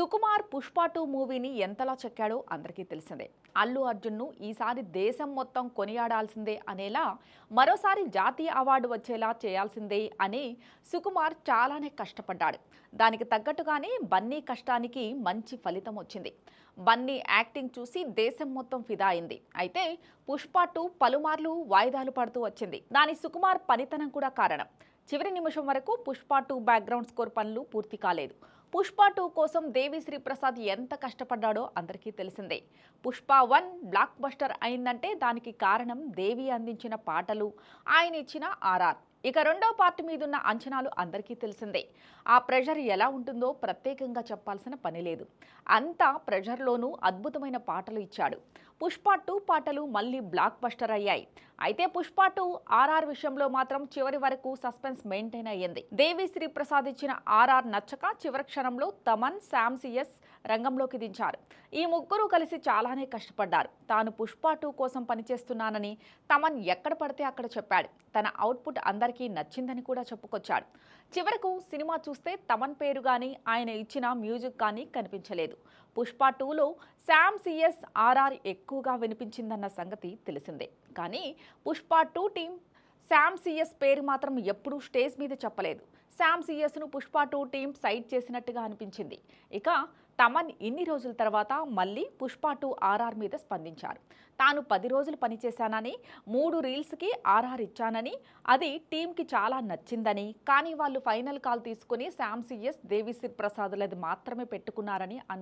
Sukumar Pushpa two మూవీని ఎంతలా చెక్కాడో అందరికీ తెలిసిందే. అల్లు అర్జున్ను ఈసారి దేశం మొత్తం కొనియాడాల్సిందే అనేలా మరోసారి జాతీయ అవార్డు వచ్చేలా చేయాల్సిందే అని సుకుమార్ చాలానే కష్టపడ్డాడు. దానికి తగ్గట్టుగానే బన్నీ కష్టానికి మంచి ఫలితం వచ్చింది. బన్నీ యాక్టింగ్ చూసి దేశం మొత్తం ఫిదా అయింది. అయితే పుష్ప టూ పలుమార్లు వాయిదాలు పడుతూ వచ్చింది. దాని సుకుమార్ పనితనం కూడా కారణం. చివరి నిమిషం వరకు పుష్ప టూ బ్యాక్గ్రౌండ్ స్కోర్ పనులు పూర్తి కాలేదు. పుష్ప టూ కోసం దేవిశ్రీ ప్రసాద్ ఎంత కష్టపడ్డాడో అందరికీ తెలిసిందే. పుష్ప వన్ బ్లాక్ బస్టర్ అయిందంటే దానికి కారణం దేవి అందించిన పాటలు ఆయన ఇచ్చిన ఆర్ఆర్. ఇక రెండో పార్ట్ మీదున్న అంచనాలు అందరికీ తెలిసిందే. ఆ ప్రెషర్ ఎలా ఉంటుందో ప్రత్యేకంగా చెప్పాల్సిన పని లేదు. అంతా ప్రెషర్లోనూ అద్భుతమైన పాటలు ఇచ్చాడు. పుష్ప టూ పాటలు మళ్ళీ బ్లాక్ బస్టర్ అయ్యాయి. అయితే పుష్ప టూ ఆర్ఆర్ విషయంలో మాత్రం చివరి వరకు సస్పెన్స్ మెయింటైన్ అయ్యింది. దేవి శ్రీ ప్రసాద్ ఇచ్చిన ఆర్ఆర్ నచ్చక చివరి క్షణంలో తమన్ శామ్ సిఎస్ రంగంలోకి దించారు. ఈ ముగ్గురు కలిసి చాలానే కష్టపడ్డారు. తాను పుష్ప టూ కోసం పనిచేస్తున్నానని తమన్ ఎక్కడ పడితే అక్కడ చెప్పాడు. తన అవుట్పుట్ అందరికీ నచ్చిందని కూడా చెప్పుకొచ్చాడు. చివరకు సినిమా చూస్తే తమన్ పేరు కానీ ఆయన ఇచ్చిన మ్యూజిక్ కానీ కనిపించలేదు. పుష్ప టూలో శామ్ సిఎస్ ఆర్ఆర్ ఎక్కువగా వినిపించిందన్న సంగతి తెలిసిందే. కానీ Pushpa two team Sam CS పేరు మాత్రం ఎప్పుడూ స్టేజ్ మీద చెప్పలేదు. శామ్ సిఎస్ను పుష్ప టూ టీం సైట్ చేసినట్టుగా అనిపించింది. ఇక తమన్ ఇన్ని రోజుల తర్వాత మళ్ళీ పుష్ప టూ ఆర్ఆర్ మీద స్పందించారు. తాను పది రోజులు పనిచేశానని మూడు రీల్స్కి ఆర్ఆర్ ఇచ్చానని అది టీంకి చాలా నచ్చిందని కానీ వాళ్ళు ఫైనల్ కాల్ తీసుకుని శామ్ సిఎస్ దేవిశ్రీ ప్రసాద్లది మాత్రమే పెట్టుకున్నారని అన్నారు.